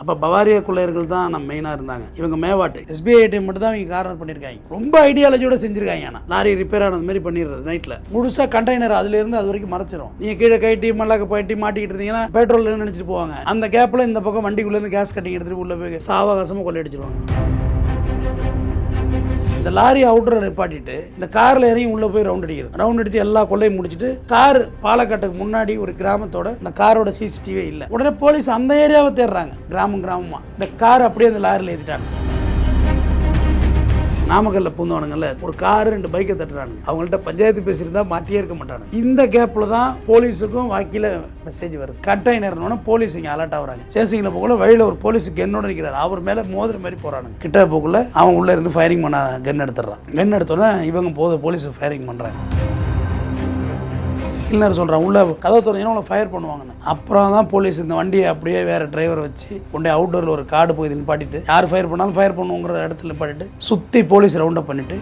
அப்போ பவாரிய கொள்ளையர்கள் தான் நம்ம மெயினாக இருந்தாங்க. இவங்க மேவாட்டு. எஸ்பிஐ ஏடிஎம் மட்டும் தான் இவங்க கார்னர் பண்ணியிருக்காங்க ரொம்ப ஐடியாலஜியோட செஞ்சிருக்காங்க ஆனால் லாரி ரிப்பேர் ஆனது மாதிரி பண்ணிடுறது நைட்டில் முழுசாக கண்டெய்னர் அதுலேருந்து அது வரைக்கும் மறைச்சிரும். நீங்கள் கீழே கைட்டி மல்லாக்க போயிட்டு மாட்டிக்கிட்டு இருந்தீங்கன்னா பெட்ரோல் நினச்சிட்டு போவாங்க. அந்த கேப்பில் இந்த பக்கம் வண்டிக்குள்ளேருந்து கேஸ் கட்டிங் எடுத்துட்டு உள்ளே போய் சாவகாசமாக கொள்ளையடிச்சிருவாங்க. இந்த லாரி அவுட்டரை நிப்பாட்டிட்டு இந்த காரில் இறங்கி உள்ளே போய் ரவுண்ட் அடிக்கிறது. ரவுண்ட் அடித்து எல்லா கொள்ளையும் முடிச்சுட்டு கார் பாலக்காட்டுக்கு முன்னாடி ஒரு கிராமத்தோட இந்த காரோட சிசிடிவி இல்லை. உடனே போலீஸ் அந்த ஏரியாவை தேடுறாங்க கிராமம் கிராமமாக இந்த கார் அப்படியே அந்த லாரியில் ஏற்றிட்டாங்க நாமக்கல்ல பூந்தவனுங்கல்ல ஒரு கார் ரெண்டு பைக்கை தட்டுறானுங்க. அவங்கள்ட்ட பஞ்சாயத்து பேசியிருந்தா மாட்டியே இருக்க மாட்டானு இந்த கேப்பில் தான் போலீஸுக்கும் வாக்கியில் மெசேஜ் வருது. கண்டெய்னர்னு போலீஸ் இங்கே அலர்ட் ஆகுறாங்க. சேசிங்கில் போகல வழியில் ஒரு போலீஸுக்கு கன்னோட நிற்கிறார் அவர் மேலே மோதிர மாதிரி போகிறானுங்க கிட்ட போக்குள்ள அவன் உள்ளே இருந்து ஃபயரிங் பண்ண கன் எடுத்துடுறான். கன் எடுத்தோடனே இவங்க போத போலீஸ் ஃபயரிங் பண்ணுறாங்க கில்லர் சொல்கிறான் உள்ளே கதவு திறந்தீங்கன்னா உங்களை ஃபயர் பண்ணுவாங்கன்னு. அப்புறம் தான் போலீஸ் இந்த வண்டியை அப்படியே வேறு டிரைவரை வச்சு கொண்டே அவுட்டோரில் ஒரு காடு போய் நிப்பாட்டிட்டு யார் ஃபயர் பண்ணாலும் ஃபயர் பண்ணுங்கிற இடத்துல நிப்பாட்டிட்டு சுற்றி போலீஸ் ரவுண்டப் பண்ணிவிட்டு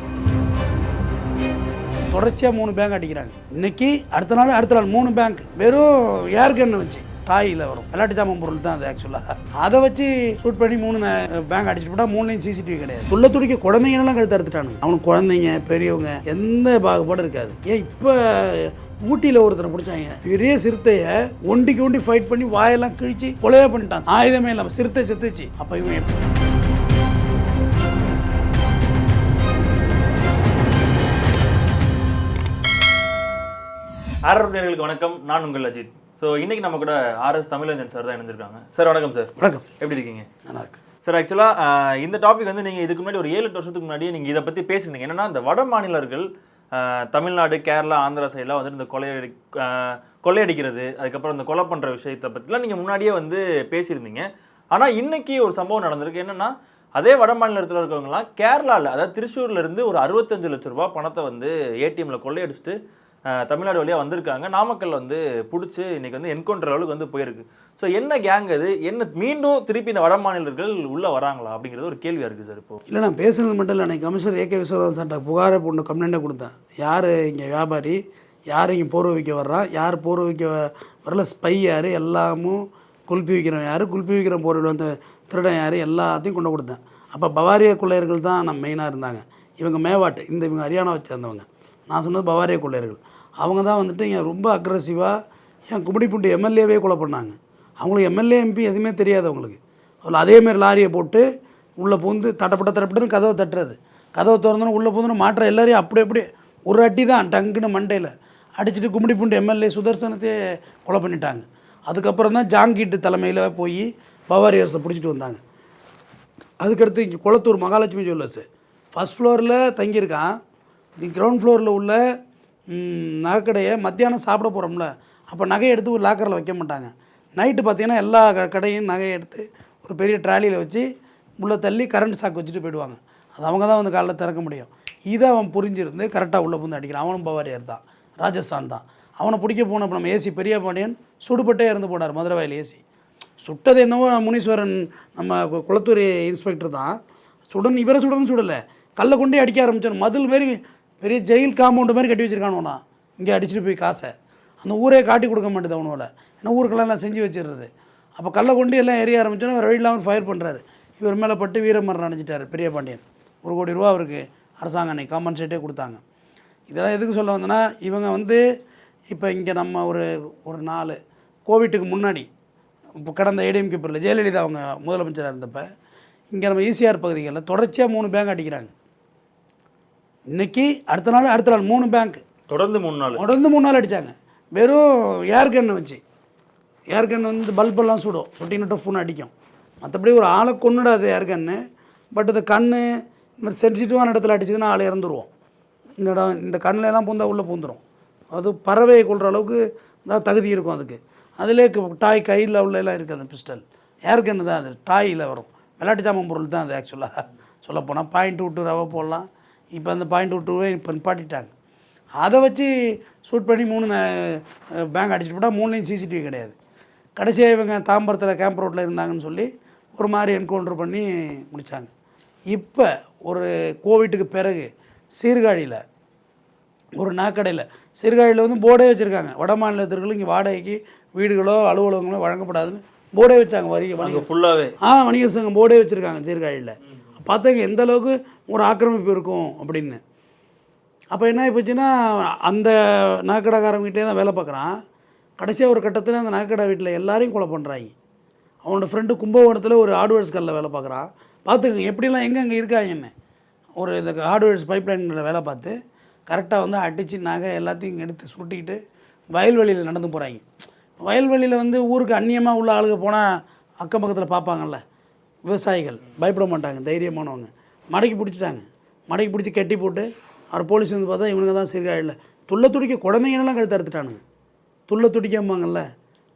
தொடர்ச்சியாக மூணு பேங்க் அடிக்கிறாங்க. இன்னைக்கு அடுத்த நாள் அடுத்த நாள் மூணு பேங்க் வெறும் ஏர்கன்னு வச்சு டாயில் வரும். விளையாட்டு ஜாமான் பொருள் தான் அது ஆக்சுவலாக அதை வச்சு ஷூட் பண்ணி மூணு பேங்க் அடிச்சுட்டு போட்டால் மூணுலையும் சிசிடிவி கிடையாது. துள்ள துடிக்க குழந்தைங்களெல்லாம் கழுத்து அறுத்துட்டானுங்க. அவனுக்கு குழந்தைங்க பெரியவங்க எந்த பாகுபாடும் இருக்காது. ஏன் இப்போ ஊட்டியில் ஒருத்தனை பிடிச்சாங்க. பெரிய சிறுத்தையை ஒண்டிக்கு ஒண்டி ஃபைட் பண்ணி வாயெல்லாம் கிழிச்சு கொலையா பண்ணிட்டான். ஆயுதமே இல்லாமல் சிறுத்தை செத்துச்சு. அப்போ இவன் நேயர்களுக்கு வணக்கம். நான் உங்கள் அஜித். ஸோ இன்னைக்கு நம்ம கூட ஆர்எஸ் தமிழஞ்சன் சார் தான் இணைஞ்சிருக்காங்க சார் வணக்கம் சார் வணக்கம். எப்படி இருக்கீங்க? நல்லா இருக்கு. சார் ஆக்சுவலாக இந்த டாபிக் வந்து நீங்கள் இதுக்கு முன்னாடி ஒரு ஏழு எட்டு வருஷத்துக்கு முன்னாடியே நீங்கள் இதை பற்றி பேசியிருந்தீங்க. என்னன்னா இந்த வட மாநிலர்கள் தமிழ்நாடு கேரளா ஆந்திரா சைடெலாம் வந்து இந்த கொள்ளையடி கொள்ளையடிக்கிறது அதுக்கப்புறம் இந்த கொலை பண்ணுற விஷயத்தை பற்றிலாம் நீங்கள் முன்னாடியே வந்து பேசியிருந்தீங்க. ஆனால் இன்றைக்கி ஒரு சம்பவம் நடந்திருக்கு. என்னென்னா அதே வட மாநிலத்தில் இருக்கவங்கலாம் கேரளாவில் அதாவது திருச்சூர்லேருந்து ஒரு அறுபத்தஞ்சு லட்ச ரூபா பணத்தை வந்து ஏடிஎம்மில் கொள்ளையடிச்சிட்டு தமிழ்நாடு வழியாக வந்திருக்காங்க. நாமக்கல் வந்து பிடிச்சி இன்னைக்கு வந்து என்கவுண்டர் அளவுக்கு வந்து போயிருக்கு. ஸோ என்ன கேங் அது? என்ன மீண்டும் திருப்பி இந்த வட மாநிலர்கள் உள்ளே வராங்களா? அப்படிங்கிறது ஒரு கேள்வியாக இருக்குது சார் இப்போ. இல்லை நான் பேசுனது மட்டும் இல்லை. அன்னைக்கு கமிஷனர் ஏகே விஸ்வநாதன் சார்ட்ட புகாரை போட்டு கம்ப்ளைண்ட்டை கொடுத்தேன். யார் இங்கே வியாபாரி? யார் இங்கே பூர்வ வைக்க வர்றா? யார் பூர்வ வைக்க வரல? ஸ்பை யார்? எல்லாமும் குல்பி விற்கிறவன் யார்? குல்பி விற்கிற பொருள் வந்து திருடன் யார்? எல்லாத்தையும் கொண்டு கொடுத்தேன். அப்போ பவாரிய கொள்ளையர்கள் தான் நம்ம மெயினாக இருந்தாங்க. இவங்க மேவாட்டு இந்த இவங்க ஹரியானா சேர்ந்தவங்க. நான் சொன்னது பவாரிய கொள்ளையர்கள். அவங்க தான் வந்துட்டு இங்கே ரொம்ப அக்ரஸிவாக என் கும்மிடிப்பூண்டி எம்எல்ஏவே கொலை பண்ணாங்க. அவங்களுக்கு எம்எல்ஏ எம்பி எதுவுமே தெரியாது அவங்களுக்கு. அதில் அதேமாரி லாரியை போட்டு உள்ளே பூந்து தட்டப்பட்ட தட்டப்பட்டுன்னு கதவை தட்டுறது. கதவை திறந்தோன்னு உள்ளே பூந்துன்னு மாற்ற எல்லாரையும் அப்படி அப்படியே ஒரு அட்டி தான் டங்குன்னு மண்டையில் அடிச்சுட்டு கும்மிடிப்பூண்டு எம்எல்ஏ சுதர்சனத்தையே கொலை பண்ணிட்டாங்க. அதுக்கப்புறம் தான் ஜாங்கீட்டு தலைமையில் போய் பவாரியர்ஸை பிடிச்சிட்டு வந்தாங்க. அதுக்கடுத்து இங்கே குளத்தூர் மகாலட்சுமி ஜுவல்லர்ஸு. ஃபஸ்ட் ஃப்ளோரில் தங்கியிருக்கான். தி கிரவுண்ட் ஃப்ளோரில் உள்ள நகைக்கடையை மத்தியானம் சாப்பிட போகிறோம்ல அப்போ நகையை எடுத்து ஒரு லாக்கரில் வைக்க மாட்டாங்க. நைட்டு பார்த்தீங்கன்னா எல்லா க- கடையும் நகையை எடுத்து ஒரு பெரிய ட்ராலியில் வச்சு உள்ளே தள்ளி கரண்ட் சாக்கு வச்சுட்டு போயிடுவாங்க. அது அவங்க தான் வந்து காலைல திறக்க முடியும். இதை அவன் புரிஞ்சிருந்து கரெக்டாக உள்ளே புந்து அடிக்கிறான். அவனும் பவாரியார் தான் ராஜஸ்தான் தான். அவனை பிடிக்க போனப்போ நம்ம ஏசி பெரிய பாண்டியன் சுடுபட்டே இறந்து போனார் மதுரை வயல் ஏசி சுட்டது என்னவோ முனீஸ்வரன் நம்ம கு- குளத்தூர் இன்ஸ்பெக்டர் தான். சுடன் இவரை சுடன்னு சுடலை. கல்லை கொண்டே அடிக்க ஆரம்பித்தோம் மதில் மாரி பெரிய ஜெயில் காம்பவுண்டு மாதிரி கட்டி வச்சிருக்கானுவனா இங்கே அடிச்சுட்டு போய் காசை. அந்த ஊரே காட்டி கொடுக்க மாட்டேது அவனோட. ஏன்னா ஊருக்கெல்லாம் நான் செஞ்சு வச்சிடுறது. அப்போ கல்லை கொண்டு எல்லாம் எரிய ஆரம்பிச்சோன்னா அவர் வழியில் அவர் ஃபயர் பண்ணுறாரு இவர் மேலே பட்டு வீரமரணம் அடைஞ்சிட்டார் பெரிய பாண்டியன். ஒரு கோடி ரூபா அவருக்கு அரசாங்கம் அன்னைக்கு காம்பன்சேட்டே கொடுத்தாங்க. இதெல்லாம் எதுக்கு சொல்ல வந்தேன்னா இவங்க வந்து இப்போ இங்கே நம்ம ஒரு ஒரு நாலு கோவிட்டுக்கு முன்னாடி இப்போ கடந்த ஏடிஎம்கே பிரில் ஜெயலலிதா அவங்க முதலமைச்சராக இருந்தப்போ இங்கே நம்ம ஈசிஆர் பகுதிகளில் தொடர்ச்சியாக மூணு பேங்க் அடிக்கிறாங்க. இன்னைக்கு அடுத்த நாள் அடுத்த நாள் மூணு பேங்க் தொடர்ந்து மூணு நாள். தொடர்ந்து மூணு நாள் அடித்தாங்க வெறும் ஏர் வச்சு. ஏர் வந்து பல்பெல்லாம் சுடும். சுட்டின்னு ஃபோன் அடிக்கும். மற்றபடி ஒரு ஆளை கொன்னுடாது ஏர் கன்னு பட் இந்த கண் இந்த மாதிரி சென்சிட்டிவான இடத்துல அடிச்சதுன்னா ஆள் இறந்துருவோம். இந்த இடம் இந்த கண்ணுல எல்லாம் பூந்தா உள்ளே பூந்துடும் அது பறவையை கொள்கிற அளவுக்கு தான் தகுதி இருக்கும் அதுக்கு. அதிலே டாய் கையில் உள்ள எல்லாம் இருக்குது அந்த பிஸ்டல் ஏர் கன்று தான் அது. டாயில் வரும். விளையாட்டு ஜாமான் பொருள் தான் அது ஆக்சுவலாக சொல்லப்போனால் பாயிண்ட் விட்டு ரவை போடலாம். இப்போ அந்த பாயிண்ட் விட்டுவே இப்போ நிப்பாட்டிட்டாங்க. அதை வச்சு ஷூட் பண்ணி மூணு பேங்க் அடிச்சுட்டு போட்டால் மூணுலேயும் சிசிடிவி கிடையாது. கடைசியாக இவங்க தாம்பரத்தில் கேம்ப் ரோட்டில் இருந்தாங்கன்னு சொல்லி ஒரு மாதிரி என்கவுண்டர் பண்ணி முடித்தாங்க இப்போ ஒரு கோவிட்டுக்கு பிறகு சீர்காழியில் ஒரு நாக்கடையில் சீர்காழியில் வந்து போர்டே வச்சுருக்காங்க. வட மாநிலத்திற்கு இங்கே வாடகைக்கு வீடுகளோ அலுவலகங்களோ வழங்கப்படாதுன்னு போர்டே வச்சாங்க வரி வணிக அங்க ஃபுல்லாவே ஆ வணிகர் சங்கம் போர்டே வச்சுருக்காங்க சீர்காழியில். பார்த்தாங்க எந்த அளவுக்கு ஒரு ஆக்கிரமிப்பு இருக்கும் அப்படின்னு. அப்போ என்ன ஆகிப்போச்சுன்னா அந்த நகைக்கடைக்காரங்கிட்டே தான் வேலை பார்க்குறான். கடைசியாக ஒரு கட்டத்தில் அந்த நகைக்கடை வீட்டில் எல்லாரையும் கொலை பண்ணுறாங்க அவனோட ஃப்ரெண்டு கும்பகோணத்தில் ஒரு ஹார்ட்வேர்ஸ் கல்லில் வேலை பார்க்குறான். பார்த்துக்கங்க எப்படிலாம் எங்கே அங்கே இருக்காங்கன்னு. ஒரு இந்த ஹார்ட்வேர்ஸ் பைப்லைனில் வேலை பார்த்து கரெக்டாக வந்து அடித்து நகை எல்லாத்தையும் எடுத்து சுருட்டிக்கிட்டு வயல்வெளியில் நடந்து போகிறாங்க வயல்வெளியில் வந்து ஊருக்கு அந்நியமாக உள்ள ஆளுங்க போனால் அக்கம் பக்கத்தில் பார்ப்பாங்கல்ல. விவசாயிகள் பயப்பட மாட்டாங்க தைரியமானவங்க. மடக்கி பிடிச்சிட்டாங்க. மடக்கி பிடிச்சி கட்டி போட்டு அவர் போலீஸ் வந்து பார்த்தா இவனுங்க தான் சீர்காழியில் துள்ள துடிக்க குழந்தைங்களெல்லாம் கழுத்து அறுத்துட்டானுங்க. துள்ள துடிக்கம்பாங்கல்ல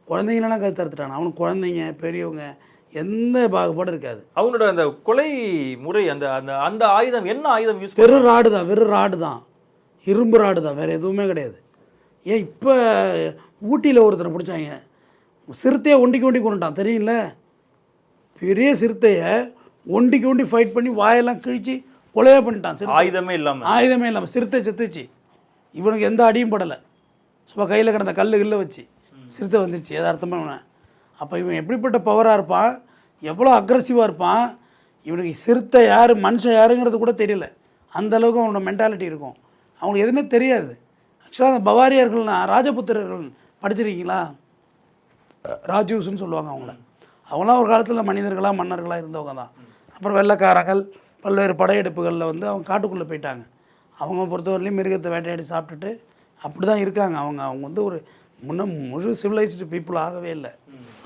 குழந்தைங்களெல்லாம் கழுத்து அறுத்துட்டாங்க அவனுக்கு குழந்தைங்க பெரியவங்க எந்த பாகுபாடும் இருக்காது. அவங்களோட அந்த கொலை முறை அந்த அந்த அந்த ஆயுதம் என்ன ஆயுதம் யூஸ் வெறும் ராடு தான் வெறும் ராடு தான் இரும்பு ராடு தான் வேறு எதுவுமே கிடையாது. ஏன் இப்போ ஊட்டியில் ஒருத்தரை பிடிச்சாங்க. சிறுத்தையை ஒண்டிக்கு ஒண்டி கொண்டுட்டான் தெரியும்ல? பெரிய சிறுத்தையை ஒண்டிக்கு ஒண்டி ஃபைட் பண்ணி வாயெல்லாம் கிழிச்சு கொலையே பண்ணிட்டான். ஆயுதமே இல்லாம. ஆயுதமே இல்லாமல் சிறுத்தை செத்துச்சு. இவனுக்கு எந்த அடியும் படலை. சும்மா கையில் கிடந்த கல் கில்ல வச்சு சிறுத்தை வந்துருச்சு. யதார்த்தமாக இவனை. அப்போ இவன் எப்படிப்பட்ட பவராக இருப்பான்? எவ்வளோ அக்ரஸிவாக இருப்பான்? இவனுக்கு சிறுத்தை யார் மனுஷன் யாருங்கிறது கூட தெரியல. அந்த அளவுக்கு அவனோட மென்டாலிட்டி இருக்கும். அவனுக்கு எதுவுமே தெரியாது. ஆக்சுவலாக அந்த பவாரியார்கள்னா ராஜபுத்திரர்கள் படிச்சிருக்கீங்களா? ராஜூஸ்ன்னு சொல்லுவாங்க அவங்கள. அவங்களாம் ஒரு காலத்தில் மனிதர்களாக மன்னர்களாக இருந்தவங்க தான். அப்புறம் வெள்ளைக்காரர்கள் பல்வேறு படையெடுப்புகளில் வந்து அவங்க காட்டுக்குள்ளே போயிட்டாங்க. அவங்க பொறுத்தவரையிலையும் மிருகத்தை வேட்டையாடி சாப்பிட்டுட்டு அப்படி தான் இருக்காங்க. அவங்க அவங்க வந்து ஒரு முன்ன முழு சிவிலைஸ்டு பீப்புள் ஆகவே இல்லை.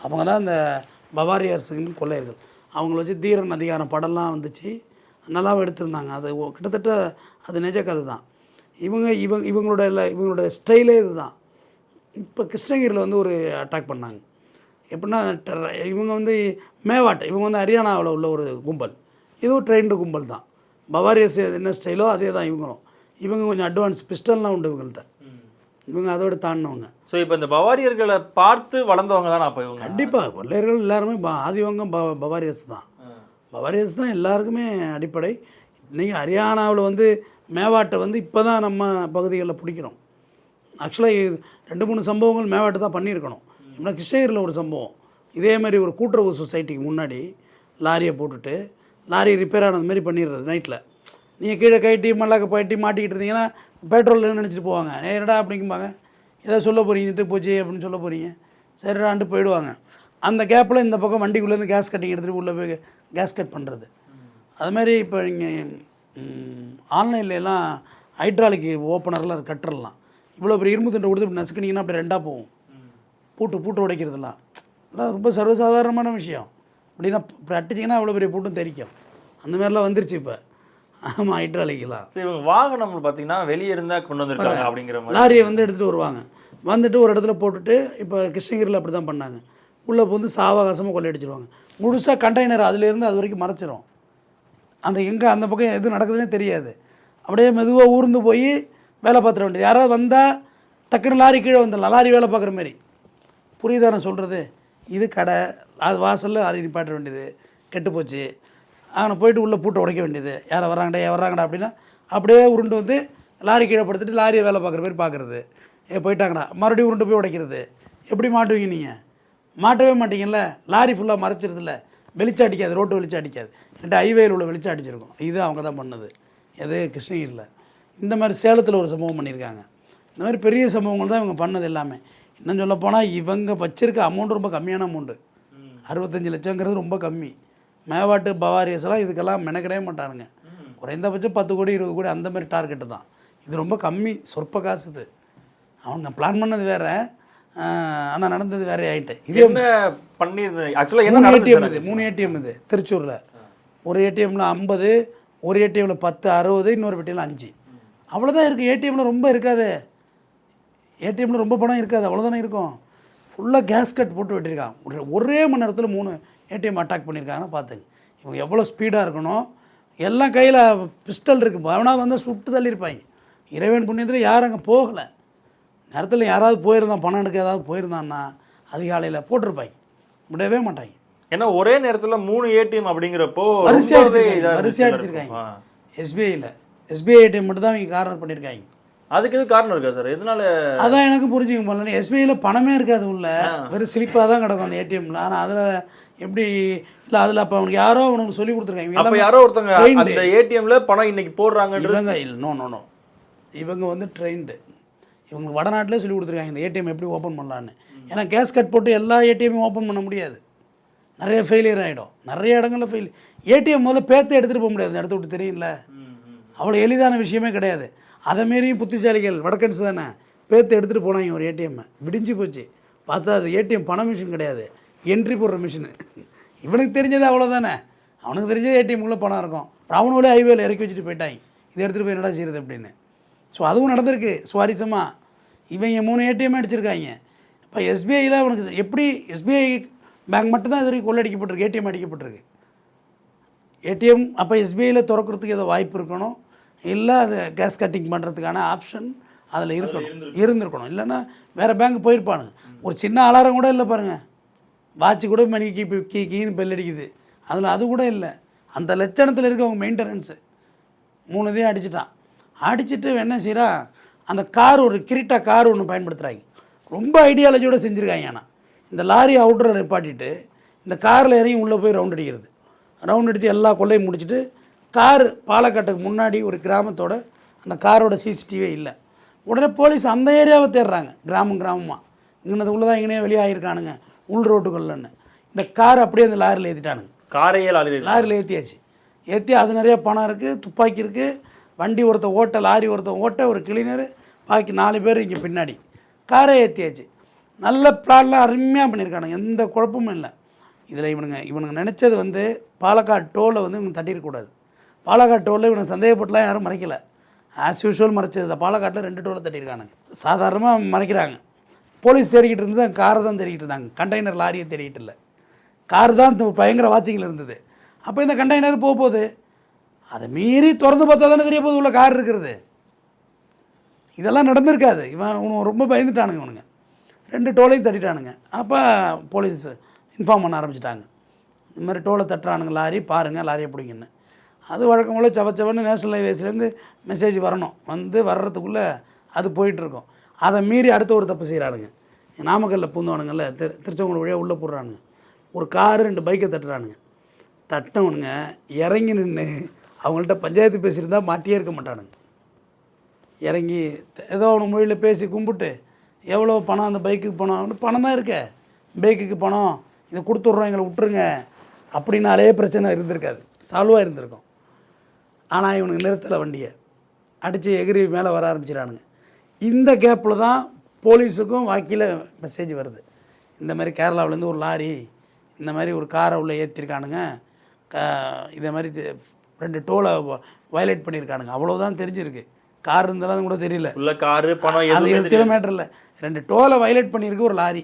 அவங்க தான் இந்த பவாரியார்ஸுன்னு கொள்ளையர்கள். அவங்கள வச்சு தீரன் அதிகாரம் படம்லாம் வந்துச்சு. நல்லாவும் எடுத்திருந்தாங்க. அது கிட்டத்தட்ட அது நிஜ கதை தான். இவங்க இவங்க இவங்களோட இல்லை இவங்களோட ஸ்டைலே இதுதான். இப்போ கிருஷ்ணகிரியில் வந்து ஒரு அட்டாக் பண்ணாங்க. எப்படின்னா டெர- இவங்க வந்து மேவாட் இவங்க வந்து ஹரியானாவில் உள்ள ஒரு கும்பல். இதுவும் ட்ரெயின்டு கும்பல் தான். பவாரியஸ் என்ன ஸ்டைலோ அதே தான் இவங்களும். இவங்க கொஞ்சம் அட்வான்ஸ் பிஸ்டல்லாம் உண்டு இவங்கள்ட்ட. இவங்க அதோட தாண்டினவங்க. ஸோ இப்போ இந்த பவாரியர்களை பார்த்து வளர்ந்தவங்க தான் அப்போ இவங்க? கண்டிப்பாக கொள்ளையர்கள் எல்லாருமே ஆதிவங்கம் ப பவாரியஸ் தான். பவாரியஸ் தான் எல்லாருக்குமே அடிப்படை. நீங்கள் ஹரியானாவில் வந்து மேவாட்டை வந்து இப்போ தான் நம்ம பகுதிகளில் பிடிக்கிறோம். ஆக்சுவலாக ரெண்டு மூணு சம்பவங்கள் மேவாட்டை தான் பண்ணியிருக்கணும். அப்படின்னா கிருஷ்ணகிரியில் ஒரு சம்பவம். இதே மாதிரி ஒரு கூட்டுறவு சொசைட்டிக்கு முன்னாடி லாரியை போட்டுட்டு லாரி ரிப்பேர் ஆனது மாதிரி பண்ணிடுறது நைட்டில் நீங்கள் கீழே கைட்டி மல்லாக்க போயிட்டு மாட்டிக்கிட்டு இருந்தீங்கன்னா பெட்ரோல் நினச்சிட்டு போவாங்க. என்னடா அப்படிங்கும்பாங்க. ஏதோ சொல்ல போகிறீங்கட்டு போச்சு அப்படின்னு சொல்ல போகிறீங்க சரிடான்ட்டு போயிடுவாங்க. அந்த கேப்பில் இந்த பக்கம் வண்டிக்குள்ளேருந்து கேஸ் கட்டிங் எடுத்துகிட்டு உள்ளே போய் கேஸ் கட் பண்ணுறது அது மாதிரி இப்போ நீங்கள் ஆன்லைன்ல எல்லாம் ஹைட்ராலிக் ஓப்பனர்லாம் கட்டுறலாம் இவ்வளோ பெரிய இரும்பு தண்டை கொடுத்து இப்படி நசுக்கினீங்கன்னா அப்படி ரெண்டாக போகும். பூட்டு பூட்டு உடைக்கிறதுலாம் அதெல்லாம் ரொம்ப சர்வசாதாரணமான விஷயம். அப்படின்னா அடிச்சிங்கன்னா அவ்வளோ பெரிய பூட்டும் தெரிக்கும் அந்த மாதிரிலாம் வந்துருச்சு இப்போ. ஆமாம் ஹைட்ராலிக்கெல்லாம் சரி இவங்க வாகனம் பார்த்தீங்கன்னா வெளியே இருந்தா கொண்டு வந்திருக்காங்க அப்படிங்கிற மாதிரி. லாரியை வந்து எடுத்துகிட்டு வருவாங்க. வந்துட்டு ஒரு இடத்துல போட்டுட்டு இப்போ கிருஷ்ணகிரியில் அப்படி தான் பண்ணாங்க. உள்ளே வந்து சாவகாசமாக கொள்ளையடிச்சிருவாங்க. முழுசாக கண்டெய்னர் அதுலேருந்து அது வரைக்கும் மறைச்சிரும். அந்த எங்கே அந்த பக்கம் எது நடக்குதுன்னே தெரியாது. அப்படியே மெதுவாக ஊர்ந்து போய் வேலை பார்த்துட வேண்டியது. யாராவது வந்தால் டக்குன்னு லாரி கீழே வந்துடலாம். லாரி வேலை பார்க்குற மாதிரி. புரியுதா நான் சொல்கிறது இது கடை. அது வாசலில் லாரி நிப்பாட்ட வேண்டியது. கெட்டு போச்சு. அவனை போயிட்டு உள்ளே பூட்டை உடைக்க வேண்டியது. யாரை வராங்கடா யார் வராங்கடா அப்படின்னா அப்படியே உருண்டு வந்து லாரி கீழே படுத்துட்டு லாரியை வேலை பார்க்குற மாதிரி பார்க்குறது. ஏ போயிட்டாங்கடா. மறுபடியும் உருண்டு போய் உடைக்கிறது. எப்படி மாட்டுவீங்க நீங்கள் மாட்டவே மாட்டீங்கல்ல? லாரி ஃபுல்லாக மறைச்சிருதுல்ல? வெளிச்சம் அடிக்காது ரோட்டு வெளிச்சம் அடிக்காது. ரெண்டு ஹைவேயில் உள்ள வெளிச்சம் அடிச்சிருக்கும். இது அவங்க தான் பண்ணது. எது? கிருஷ்ணகிரியில். இந்த மாதிரி சேலத்தில் ஒரு சம்பவம் பண்ணியிருக்காங்க. இந்த மாதிரி பெரிய சம்பவங்கள் தான் இவங்க பண்ணது எல்லாமே. இன்னும் சொல்ல போனால் இவங்க வச்சிருக்க அமௌண்ட் ரொம்ப கம்மியான அமௌண்ட்டு அறுபத்தஞ்சு லட்சங்கிறது ரொம்ப கம்மி. மேவாட்டு பவாரியஸ் எல்லாம் இதுக்கெல்லாம் மெனக்கிடவே மாட்டானுங்க. குறைந்தபட்சம் பத்து கோடி இருபது கோடி அந்த மாதிரி டார்கெட்டு தான். இது ரொம்ப கம்மி சொற்ப காசு இது. அவங்க பிளான் பண்ணது வேற. ஆனால் நடந்தது வேற ஆயிட்டு. இது என்ன பண்ணியிருந்தது ஆக்சுவலாக என்ன ஏடிஎம் இது மூணு ஏடிஎம் இது திருச்சூரில். ஒரு ஏடிஎம்மில் ஐம்பது ஒரு ஏடிஎம்மில் பத்து அறுபது இன்னொரு பெட்டியில் அஞ்சு. அவ்வளோதான் இருக்குது ஏடிஎம்மில் ரொம்ப இருக்காது. ஏடிஎம்மில் ரொம்ப பணம் இருக்காது அவ்வளோதானே இருக்கும்? ஃபுல்லாக கேஸ் கட் போட்டு வெட்டியிருக்காங்க ஒரு- ஒரே மணி நேரத்தில் மூணு ஏடிஎம் அட்டாக் பண்ணியிருக்காங்கன்னா பார்த்துங்க. இவங்க எவ்வளோ ஸ்பீடாக இருக்கணும்? எல்லாம் கையில் பிஸ்டல் இருக்குது அவனா வந்து சுட்டு தள்ளியிருப்பாங்க. இறைவன் புண்ணியத்தில் யாரும் அங்கே போகலை. நேரத்தில் யாராவது போயிருந்தான் பணம் எடுக்க ஏதாவது போயிருந்தான்னா அதிகாலையில் போட்டிருப்பாங்க. விடவே மாட்டாங்க. ஏன்னா ஒரே நேரத்துல மூணு ஏடிஎம் அப்படிங்கிறப்போ வரிசையாக வரிசையாக அடிச்சிருக்காங்க. எஸ்பிஐயில் எஸ்பிஐ ஏடிஎம் மட்டும் தான் இவங்க கார்னர் பண்ணியிருக்காங்க. அதுக்கு எதுவும் காரணம் இருக்கா சார்? எதனால? அதான் எனக்கு புரிஞ்சுக்க போகல எஸ்பிஐயில் பணமே இருக்காது உள்ள. வெறும் ஸ்லிப்பாக தான் கிடக்கும் அந்த ஏடிஎம்ல ஆனால் அதில் எப்படி இல்லை அதில் அப்போ அவனுக்கு யாரோ அவனுக்கு சொல்லி கொடுத்துருக்காங்க. அப்ப யாரோ ஒருத்தங்க. அந்த ஏடிஎம்ல பணம் இன்னைக்கு போடுறாங்கன்றது இவங்க இல்லை நோ நோ நோ இவங்க வந்து ட்ரெயின்டு இவங்க வடநாட்டிலே சொல்லி கொடுத்துருக்காங்க இந்த ஏடிஎம் எப்படி ஓப்பன் பண்ணலான்னு ஏன்னா கேஸ் கட் போட்டு எல்லா ஏடிஎம்மையும் ஓப்பன் பண்ண முடியாது. நிறைய ஃபெயிலியர் ஆகிடும் நிறைய இடங்களில் ஃபெயில் ஏடிஎம் முதல்ல பேத்து எடுத்துகிட்டு போக முடியாது. இந்த இடத்த விட்டு தெரியும்ல? அவ்வளோ எளிதான விஷயமே கிடையாது. அதை மாரியும் புத்திசாலிகள் வடக்கன்ஸ் தானே? பேத்து எடுத்துகிட்டு போனாங்க ஒரு ஏடிஎம்மை விடிஞ்சு போச்சு. பார்த்தா அது ஏடிஎம் பண மிஷின் கிடையாது. என்ட்ரி போடுற மிஷினு இவனுக்கு தெரிஞ்சது அவ்வளோதானே அவனுக்கு தெரிஞ்சது ஏடிஎம் பணம் இருக்கும். அப்புறம் ஹைவேல இறக்கி வச்சுட்டு போயிட்டாங்க. இதை எடுத்துகிட்டு போய் என்னடா செய்யுது அப்படின்னு. ஸோ அதுவும் நடந்திருக்கு. சுவாரஸ்யமாக இவங்க மூணு ஏடிஎம் அடிச்சிருக்காங்க. இப்போ எஸ்பிஐயில் அவனுக்கு எப்படி எஸ்பிஐ பேங்க் மட்டும்தான் இது வரைக்கும் கொள்ளடிக்கப்பட்டிருக்கு. ஏடிஎம் அடிக்கப்பட்டிருக்கு. ஏடிஎம் அப்போ எஸ்பிஐயில் திறக்கிறதுக்கு ஏதோ வாய்ப்பு இருக்கணும். இல்லை அது கேஸ் கட்டிங் பண்ணுறதுக்கான ஆப்ஷன் அதில் இருக்கணும். இருந்திருக்கணும். இல்லைன்னா வேறு பேங்க் போயிருப்பானுங்க ஒரு சின்ன அலாரம் கூட இல்லை பாருங்கள் வாட்ச் கூட மணி கீ கீ கீன்னு பெல் அடிக்குது. அதில் அது கூட இல்லை. அந்த லட்சணத்தில் இருக்கவங்க மெயின்டெனன்ஸு மூணு இதையும் அடிச்சிட்டான். அடிச்சுட்டு என்ன செய்கிறான் அந்த கார் ஒரு கிரிட்டா கார் ஒன்று பயன்படுத்துகிறாங்க ரொம்ப ஐடியாலஜியோட செஞ்சுருக்காங்க ஆனால் இந்த லாரி அவுட்டரை நிப்பாட்டிட்டு இந்த காரில் இறங்கி உள்ளே போய் ரவுண்ட் அடிக்கிறது. ரவுண்ட் அடித்து எல்லா கொள்ளையும் முடிச்சுட்டு கார் பாலக்காட்டுக்கு முன்னாடி ஒரு கிராமத்தோட அந்த காரோட சிசிடிவியே இல்லை. உடனே போலீஸ் அந்த ஏரியாவை தேடுறாங்க. கிராமம் கிராமமாக இங்கே உள்ளே தான் இங்கேயே வெளியாகிருக்கானுங்க உள் ரோட்டுக்குள்ளன்னு இந்த கார் அப்படியே அந்த லாரியில் ஏற்றிட்டானுங்க காரையே லாரி லாரியில் ஏற்றியாச்சு ஏற்றி அது நிறைய பணம் இருக்குது துப்பாக்கி இருக்குது வண்டி ஒருத்தன் ஓட்ட லாரி ஒருத்தன் ஓட்ட ஒரு கிளீனர். பாக்கி நாலு பேர் இங்கே பின்னாடி. காரை ஏற்றியாச்சு நல்ல பிளான்லாம் அருமையாக பண்ணியிருக்கானுங்க. எந்த குழப்பமும் இல்லை. இதில் இவனுங்க இவனுங்க நினச்சது வந்து பாலக்காடு டோலில் வந்து இவனுக்கு தட்டிடக்கூடாது. பாலக்காடு டோலில் சந்தேகப்பட்டுலாம் யாரும் மறைக்கல. As usual மறைச்சது. இந்த பாலக்காட்டில் ரெண்டு டோலை தட்டியிருக்கானுங்க சாதாரணமாக மறைக்கிறாங்க. போலீஸ் தேடிக்கிட்டு இருந்தது காரை தான் தேடிக்கிட்டு இருந்தாங்க. கண்டெய்னர் லாரியை தேடிக்கிட்டு இல்லை. கார் தான் இந்த பயங்கர வாட்சிங்கில் இருந்தது. அப்போ இந்த கண்டெய்னர் போக போகுது. அதை மீறி திறந்து பார்த்தா தானே தெரிய போகுது உள்ள கார் இருக்கிறது. இதெல்லாம் நடந்திருக்காது. இவன் இவனு ரொம்ப பயந்துட்டானுங்க இவனுங்க. ரெண்டு டோலையும் தட்டிட்டானுங்க அப்போ போலீஸ் இன்ஃபார்ம் பண்ண ஆரம்பிச்சிட்டாங்க. இந்த மாதிரி டோலை தட்டுறானுங்க லாரி பாருங்கள் லாரியை பிடிங்கன்னு அது வழக்கம் போல் சவச்சவன்னு நேஷனல் ஹைவேஸ்லேருந்து மெசேஜ் வரணும். வந்து வர்றதுக்குள்ளே அது போயிட்டுருக்கும். அதை மீறி அடுத்த ஒரு தப்பு செய்கிறானுங்க. நாமக்கல்லில் பூந்தவனுங்கள்ல திரு திருச்செங்கோடு வழியாக உள்ளே போடுறானுங்க. ஒரு காரு ரெண்டு பைக்கை தட்டுறானுங்க. தட்டவனுங்க இறங்கி நின்று அவங்கள்ட்ட பஞ்சாயத்து பேசியிருந்தா மாட்டியே இருக்க மாட்டானுங்க. இறங்கி ஏதோ அவனு மொழியில் பேசி கும்பிட்டு எவ்வளோ பணம் அந்த பைக்குக்கு பணம்? பணம் தான் இருக்க. பைக்குக்கு பணம். இதை கொடுத்துட்றோம் எங்களை விட்டுருங்க. அப்படின்னாலே பிரச்சனை இருந்திருக்காது. சால்வாக இருந்திருக்கும். ஆனால் இவனுக்கு நிறுத்தலை வண்டியை. அடித்து எகிரி மேலே வர ஆரம்பிச்சிடானுங்க இந்த கேப்பில் தான் போலீஸுக்கும் வாக்கியில் மெசேஜ் வருது. இந்த மாதிரி கேரளாவிலேருந்து ஒரு லாரி இந்த மாதிரி ஒரு காரை உள்ளே ஏற்றிருக்கானுங்க இதே மாதிரி ரெண்டு டோலை வயலேட் பண்ணியிருக்கானுங்க அவ்வளோதான் தெரிஞ்சிருக்கு. கார் இருந்தாலும் கூட தெரியல. உள்ள காரு பணம் அது எது கிலோமீட்டர் இல்லை. ரெண்டு டோலை வயலேட் பண்ணியிருக்கு ஒரு லாரி.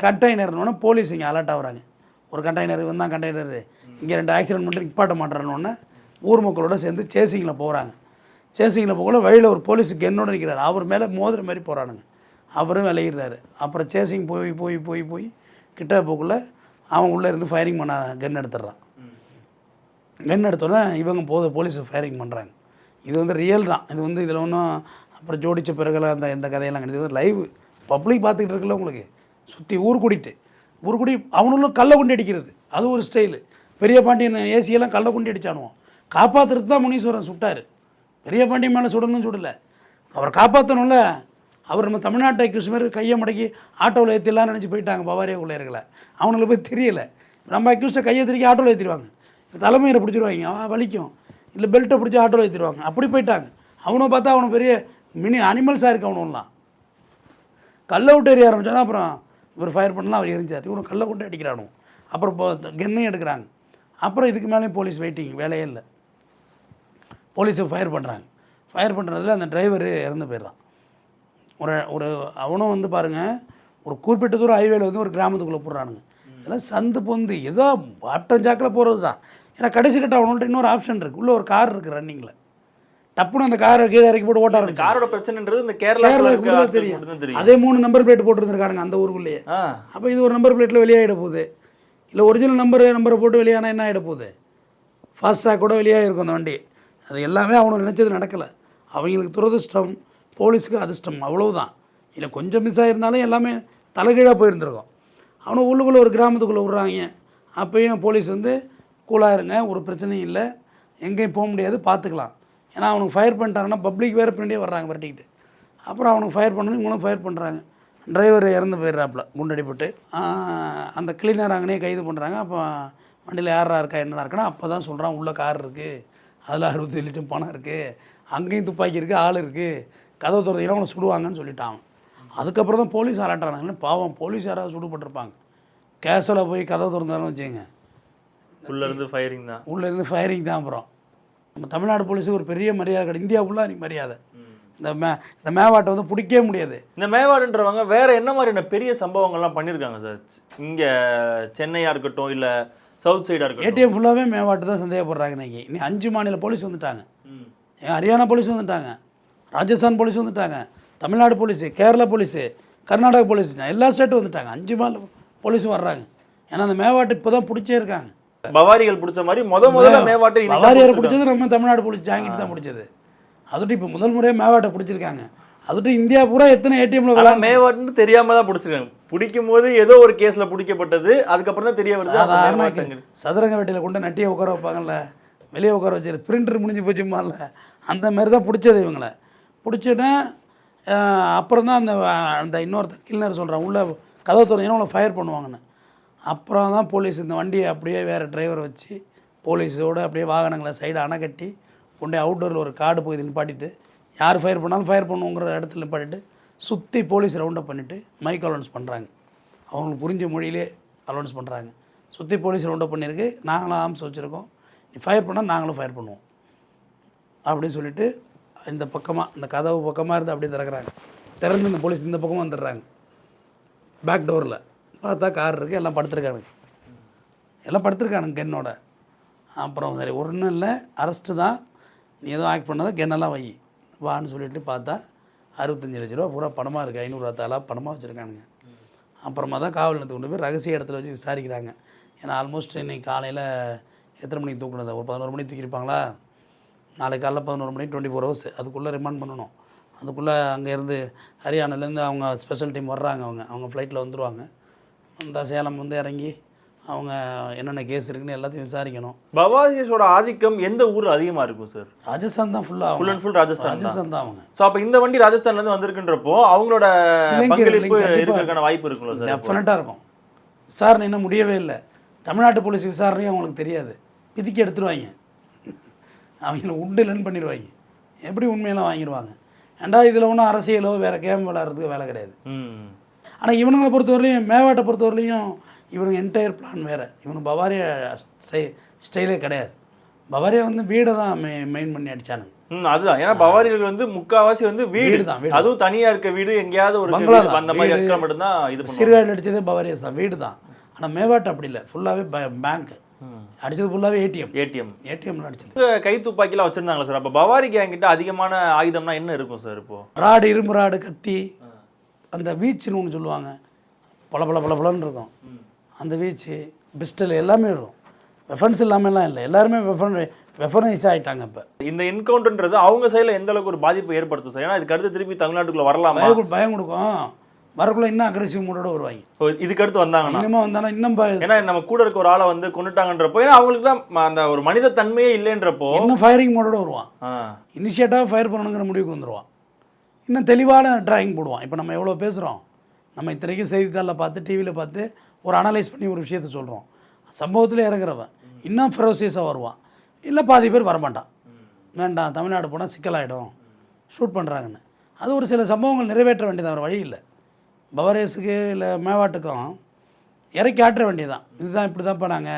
கண்டெய்னர்னு போலீஸ் இங்கே அலர்ட் ஆகுறாங்க. ஒரு கண்டெய்னர் இவன் தான் கண்டெய்னர் இங்கே ரெண்டு ஆக்சிடென்ட் பண்ணிட்டு நிப்பாட்ட மாட்டேறனோடனே ஊர் மக்களோட சேர்ந்து சேசிங்கில் போகிறாங்க சேசிங்கில் போகல வழியில் ஒரு போலீஸ் கென்னோட நிற்கிறார் அவர் மேலே மோதுற மாதிரி போகிறானுங்க அவரும் விளையிடுறாரு அப்புறம் சேசிங் போய் போய் போய் போய் கிட்ட போக்குள்ள அவன் உள்ளே இருந்து ஃபயரிங் பண்ண கன் எடுத்துடுறான். கன் எடுத்தோடனே இவங்க போத போலீஸ் ஃபயரிங் பண்ணுறாங்க இது வந்து ரியல் தான். இது வந்து இதில் ஒன்றும் அப்புறம் ஜோடிச்ச பிறகுலாம் அந்த இந்த கதையெல்லாம் கிடையாது. இது லைவ் பப்ளிக் பார்த்துக்கிட்டு இருக்குல்ல உங்களுக்கு. சுற்றி ஊர் கூட்டிட்டு ஊர் கூடி அவனுங்களும் கல்லை குண்டி அடிக்கிறது. அது ஒரு ஸ்டைலு பெரிய பாண்டியன் ஏசியெல்லாம் கல்லை குண்டி அடிச்சானுவோம். காப்பாற்றுறதுக்கு தான் முனீஸ்வரன் சுட்டார். பெரிய பாண்டியன் மேலே சுடணும்னு சுடலை. அவர் காப்பாற்றணும்ல அவர் நம்ம தமிழ்நாட்டை அக்யூஸ் மாதிரி கையை முடக்கி ஆட்டோவில் ஏற்றிடலாம்னு நினச்சி போயிட்டாங்க பவாரிய கொள்ளையர்களை. அவனுங்களுக்கு போய் தெரியலை. நம்ம அக்யூஸை கையை திருக்கி ஆட்டோவில் ஏற்றிடுவாங்க தலைமையில் பிடிச்சிருவாங்க. அவன் வலிக்கும். இல்லை பெல்ட்டை பிடிச்சி ஆட்டோவில் ஏற்றிடுவாங்க அப்படி போயிட்டாங்க. அவனை பார்த்தா அவனை பெரிய மினி அனிமல்ஸாக இருக்கு அவனும்லாம் கல்லை விட்டு எறிய ஆரம்பிச்சோன்னா அப்புறம் இவர் ஃபயர் பண்ணலாம் அவர் எரிஞ்சார். இவனை கல்லை விட்டு அடிக்கிறானு. அப்புறம் கென்னையும் எடுக்கிறாங்க. அப்புறம் இதுக்கு மேலேயும் போலீஸ் வெயிட்டிங் வேலையே இல்லை. போலீஸை ஃபயர் பண்ணுறாங்க. ஃபயர் பண்ணுறதுல அந்த டிரைவர் இறந்து போயிடுறான். ஒரு ஒரு அவனும் வந்து பாருங்கள் ஒரு குறிப்பிட்ட தூரம் ஹைவேல வந்து ஒரு கிராமத்துக்குள்ளே போடுறானுங்க. இதெல்லாம் சந்து பொந்து ஏதோ ஆட்டஞ்சாக்கில் போகிறது தான். ஏன்னா கடைசி கட்ட அவனுள்ட்ட இன்னொரு ஆப்ஷன் இருக்குது உள்ளே ஒரு கார் இருக்குது ரன்னிங்கில் டப்புன்னு அந்த காரை கீழே இறக்கி போட்டு ஓட்ட ஆரம்பிச்சு காரோட பிரச்சனைன்றது இந்த கேரளா தான் தெரியும். அதே மூணு நம்பர் பிளேட் போட்டுருந்துருக்கானுங்க அந்த ஊருக்குள்ளேயே. அப்போ இது ஒரு நம்பர் பிளேட்டில் வெளியாகிட போகுது. இல்லை ஒரிஜினல் நம்பர் நம்பரை போட்டு வெளியானா என்ன ஆகிட போகுது? ஃபாஸ்ட் ட்ராக் கூட வெளியாக இருக்கும் அந்த வண்டி. அது எல்லாமே அவனுக்கு நினச்சது நடக்கலை. அவங்களுக்கு துரதிர்ஷ்டம் போலீஸுக்கு அதிர்ஷ்டம் அவ்வளவுதான். இல்லை கொஞ்சம் மிஸ் ஆகிருந்தாலும் எல்லாமே தலைகீழாக போயிருந்துருக்கும். அவனை உள்ளுக்குள்ளே ஒரு கிராமத்துக்குள்ளே விட்றாங்க. அப்பயும் போலீஸ் வந்து கூலாக இருங்க ஒரு பிரச்சனையும் இல்லை. எங்கேயும் போக முடியாது பார்த்துக்கலாம் ஏன்னா அவனுக்கு ஃபயர் பண்ணிட்டாங்கன்னா பப்ளிக் வேறு பின்னாடியே வர்றாங்க விரட்டிக்கிட்டு. அப்புறம் அவனுக்கு ஃபயர் பண்ணணும் இவங்களும் ஃபயர் பண்ணுறாங்க டிரைவர் இறந்து போயிடுறாப்புல குண்டடிப்பட்டு அந்த கிளீனர் அங்கேயே கைது பண்ணுறாங்க அப்போ வண்டியில் யாரா இருக்கா என்னடா இருக்குன்னா அப்போ தான் சொல்கிறான் உள்ளே கார் இருக்குது அதில் அறுபத்தி லட்சம் பணம் இருக்குது அங்கேயும் துப்பாக்கி இருக்குது ஆள் இருக்குது கதவு திறந்தீங்கன்னா அவனை சுடுவாங்கன்னு சொல்லிட்டான். அதுக்கப்புறம் தான் போலீஸ் அலட்டானாங்கன்னு பாவம் போலீஸ் யாராவது சுடுபட்டிருப்பாங்க. கேஸில் போய் கதவு திறந்தாலும் வச்சுங்க உள்ள இருந்து ஃபயரிங் தான். உள்ளே இருந்து ஃபயரிங் தான் அப்புறம். நம்ம தமிழ்நாடு போலீஸுக்கு ஒரு பெரிய மரியாதை கிடையாது. இந்தியா ஃபுல்லாக நீ மரியாதை. இந்த மே இந்த மேவாட்டை வந்து பிடிக்கவே முடியாது. இந்த மேவாடுன்றவங்க வேற என்ன மாதிரியான பெரிய சம்பவங்கள்லாம் பண்ணியிருக்காங்க சார்? இங்க சென்னையா இருக்கட்டும் இல்ல சவுத் சைடா இருக்கட்டும். ஏடிஎம் ஃபுல்லாகவே மேவாட்டு தான் சந்தேகப்படுறாங்க இன்னைக்கு. இன்னைக்கு அஞ்சு மாநில போலீஸ் வந்துட்டாங்க. ஹரியானா போலீஸ் வந்துட்டாங்க. ராஜஸ்தான் போலீஸ் வந்துட்டாங்க. Tamil Nadu police Kerala police Karnataka police எல்லா ஸ்டேட்டும் வந்துட்டாங்க. அஞ்சு மாநில போலீஸும் வர்றாங்க. ஏன்னா அந்த மேவாட்டு இப்போ தான் பிடிச்சே இருக்காங்க. பவாரிகள் பிடிச்ச மாதிரி முத முதல்ல மேவாட்டை பவாரியாரை. பிடிச்சது நம்ம தமிழ்நாடு போலீஸ் ஜாங்கிட்டு தான் பிடிச்சது. அதுட்டு இப்போ முதல் முறையாக மேவாட்டை பிடிச்சிருக்காங்க. அதுட்டு இந்தியா பூரா எத்தனை ஏடிஎம்ல மேவாட்டுன்னு தெரியாம தான் பிடிச்சிருக்காங்க. பிடிக்கும் போது ஏதோ ஒரு கேஸ்ல பிடிக்கப்பட்டது அதுக்கப்புறம் தான் தெரிய வருது. சதுரங்க வேட்டையில் கொண்டு நட்டியை உட்கார வைப்பாங்கல்ல வெளியே உட்கார வச்சு பிரிண்டர் முடிஞ்சு போச்சுமால அந்த மாதிரி தான் பிடிச்சது இவங்களை. பிடிச்சோன்னே அப்புறம் தான் அந்த அந்த இன்னொருத்த கிளீனர் சொல்கிறான் உள்ள கதவு திறந்தீங்கன்னா உங்களை ஃபயர் பண்ணுவாங்கன்னு. அப்புறம் தான் போலீஸ் இந்த வண்டியை அப்படியே வேறு டிரைவரை வச்சு போலீஸோடு அப்படியே வாகனங்களை சைடு அணை கட்டி கொண்டு அவுட்டோரில் ஒரு காடு போய் நிப்பாட்டிட்டு யார் ஃபயர் பண்ணாலும் ஃபயர் பண்ணுங்கிற இடத்துல நிப்பாட்டிட்டு சுற்றி போலீஸ் ரவுண்டப் பண்ணிவிட்டு மைக் அலௌன்ஸ் பண்ணுறாங்க அவங்களுக்கு புரிஞ்ச மொழியிலே அலௌன்ஸ் பண்ணுறாங்க சுற்றி போலீஸ் ரவுண்டப் பண்ணியிருக்கு. நாங்களும் ஆர்ம்ஸ் வச்சுருக்கோம். நீ ஃபயர் பண்ணால் நாங்களும் ஃபயர் பண்ணுவோம். அப்படின்னு சொல்லிட்டு இந்த பக்கமாக இந்த கதவு பக்கமாக இருந்து அப்படியே திறக்கிறாங்க. திறந்து இந்த போலீஸ் இந்த பக்கமாக வந்துடுறாங்க. பேக் டோரில் பார்த்தா கார் இருக்குது எல்லாம் படுத்துருக்கானுங்க எல்லாம் படுத்துருக்கானுங்க கென்னோட அப்புறம் சரி ஒன்றும் இல்லை. அரெஸ்ட்டு தான். நீ எதுவும் ஆக்ட் பண்ணாதான் கென்னெல்லாம் வை. வான்னு சொல்லிட்டு பார்த்தா அறுபத்தஞ்சு லட்ச ரூபா பூரா பணமாக இருக்குது ஐநூறுரூவா தாளாக பணமாக வச்சுருக்கானுங்க. அப்புறமா தான் காவல் நிலையத்துக்கு கொண்டு போய் ரகசிய இடத்துல வச்சு விசாரிக்கிறாங்க. ஏன்னா ஆல்மோஸ்ட் இன்னைக்கு காலையில் எத்தனை மணிக்கு தூக்குனது? ஒரு பதினோரு மணிக்கு தூக்கியிருப்பாங்களா? நாளைக்கு காலைல பதினோரு மணிக்கு டுவெண்ட்டி ஃபோர் ஹவர்ஸ் அதுக்குள்ளே ரிமாண்ட் பண்ணணும். அதுக்குள்ளே அங்கேருந்து ஹரியானாலேருந்து அவங்க ஸ்பெஷல் டீம் வர்றாங்க அவங்க. அவங்க ஃப்ளைட்டில் வந்துடுவாங்க வந்தால் சேலம் வந்து இறங்கி அவங்க என்னென்ன கேஸ் இருக்குன்னு எல்லாத்தையும் விசாரிக்கணும். பவாரிஸோட ஆதிக்கம் எந்த ஊர்ல அதிகமா இருக்கும் சார் ராஜஸ்தான் தான் ஃபுல்லாக ஃபுல் அண்ட் ஃபுல் ராஜஸ்தான் தான். ராஜஸ்தான் தான் அவங்க. சோ அப்ப இந்த வண்டி ராஜஸ்தான்ல இருந்து வந்திருக்குன்றப்போ அவங்களோட இருக்கிறதுக்கான வாய்ப்பு இருக்குல்ல சார் டெஃபினட்டாக இருக்கும். விசாரணை இன்னும் முடியவே இல்லை. தமிழ்நாட்டு போலீஸ் விசாரணையும் அவங்களுக்கு தெரியாது. பிதிக்கி எடுத்துருவாங்க. அவங்கள உண்டு இல்லைன்னு பண்ணிடுவாங்க. எப்படி உண்மையெல்லாம் வாங்கிடுவாங்க? ஏண்டா இதில் ஒன்றும் அரசியலோ வேறு கேம் விளாட்றதுக்கு வேலை கிடையாது. ஆனால் இவனுங்களை பொறுத்தவரையிலையும் மேவாட்டை பொறுத்தவரையிலையும் இவனுங்க என்டையர் பிளான் வேறு. இவனுக்கு பவாரியா ஸ்டை ஸ்டைலே கிடையாது. பவாரியா வந்து வீடை தான் மெ மெயின் பண்ணி அடிச்சானுங்க. ம் அதுதான். ஏன்னா பவாரிகள் வந்து முக்காவாசி வந்து வீடு. தான், வீடு அதுவும் தனியா இருக்க வீடு எங்கேயாவது ஒரு பங்களா தான், அந்த மாதிரி. இடத்துல மட்டும்தான் இது சீர்காழியில் அடித்ததே பவாரியாஸ் தான் வீடு தான். ஆனால் மேவாட்டு அப்படி இல்லை. ஃபுல்லாகவே பேங்க் ம். அடித்தது ஃபுல்லாகவே ஏடிஎம் ஏடிஎம் ஏடிஎம்ல அடிச்சது. கை துப்பாக்கிலாம் வச்சிருந்தாங்களா சார்? அப்ப பவாரி கேங் கிட்ட அதிகமான ஆயுதம்னா என்ன இருக்கும் சார் இப்போ? ராடு இரும்பு ராடு கத்தி அந்த வீச்சுன்னு ஒன்று சொல்லுவாங்க. பல பல பல பலன்னு இருக்கும் அந்த வீச்சு பிஸ்டல் எல்லாமே இருக்கும் வெஃபன்ஸ் இல்லாமலாம் இல்லை. எல்லாருமே வெஃபன் வெஃபனைஸ் ஆகிட்டாங்க இப்போ. இந்த என்கவுண்டர்ன்றது அவங்க சைடுல எந்த அளவுக்கு ஒரு பாதிப்பு ஏற்படுத்தும் சார் ஏன்னா இதுக்கு அடுத்து திருப்பி தமிழ்நாட்டுக்குள்ள வரலாமா? பயம் கொடு- பயம் கொடுக்கும் வரக்குள்ள இன்னும் அக்ரெசிவ் மூடோட வருவாங்க. இதுக்கு அடுத்து வந்தாங்கன்னா? இன்னமும் வந்தாலும் இன்னும் ஏன்னா நம்ம கூட இருக்க ஒரு ஆளை வந்து கொண்டுட்டாங்கன்றப்போ ஏன்னா அவங்களுக்கு தான் அந்த ஒரு மனித தன்மையே இல்லைன்றப்போ இன்னும் ஃபயரிங் மோடோட வருவான். இனிஷியேட்டாக ஃபயர் பண்ணணுங்கிற முடிவுக்கு வந்துடுவான் இன்னும் தெளிவான டிராயிங் போடுவான். இப்போ நம்ம எவ்வளோ பேசுகிறோம் நம்ம இத்தனைக்கும் செய்தித்தாளில் பார்த்து டிவியில் பார்த்து ஒரு அனலைஸ் பண்ணி ஒரு விஷயத்த சொல்கிறோம் சம்பவத்தில் இறங்குறவன் இன்னும் ஃபெரோசியஸாக வருவான். இல்லை பாதி பேர் வரமாட்டான். வேண்டாம் தமிழ்நாடு போனால் சிக்கலாயிடும். ஷூட் பண்ணுறாங்கன்னு அது ஒரு சில சம்பவங்கள் நிறைவேற்ற வேண்டியது அவர் வழி இல்லை. பவரேஸுக்கு இல்லை மேவாட்டுக்கும் இறக்கி ஆற்ற வேண்டியதுதான். இதுதான் இப்படி தான் பண்ணாங்க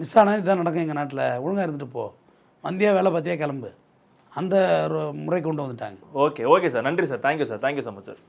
மிஸ் ஆனால் இதுதான் நடக்கும் எங்கள் நாட்டில். ஒழுங்காக இருந்துட்டு போ. வந்தியா வேலை பார்த்தியா கிளம்பு. அந்த முறை கொண்டு வந்துட்டாங்க. ஓகே ஓகே சார் நன்றி sir thank you sir thank you so much sir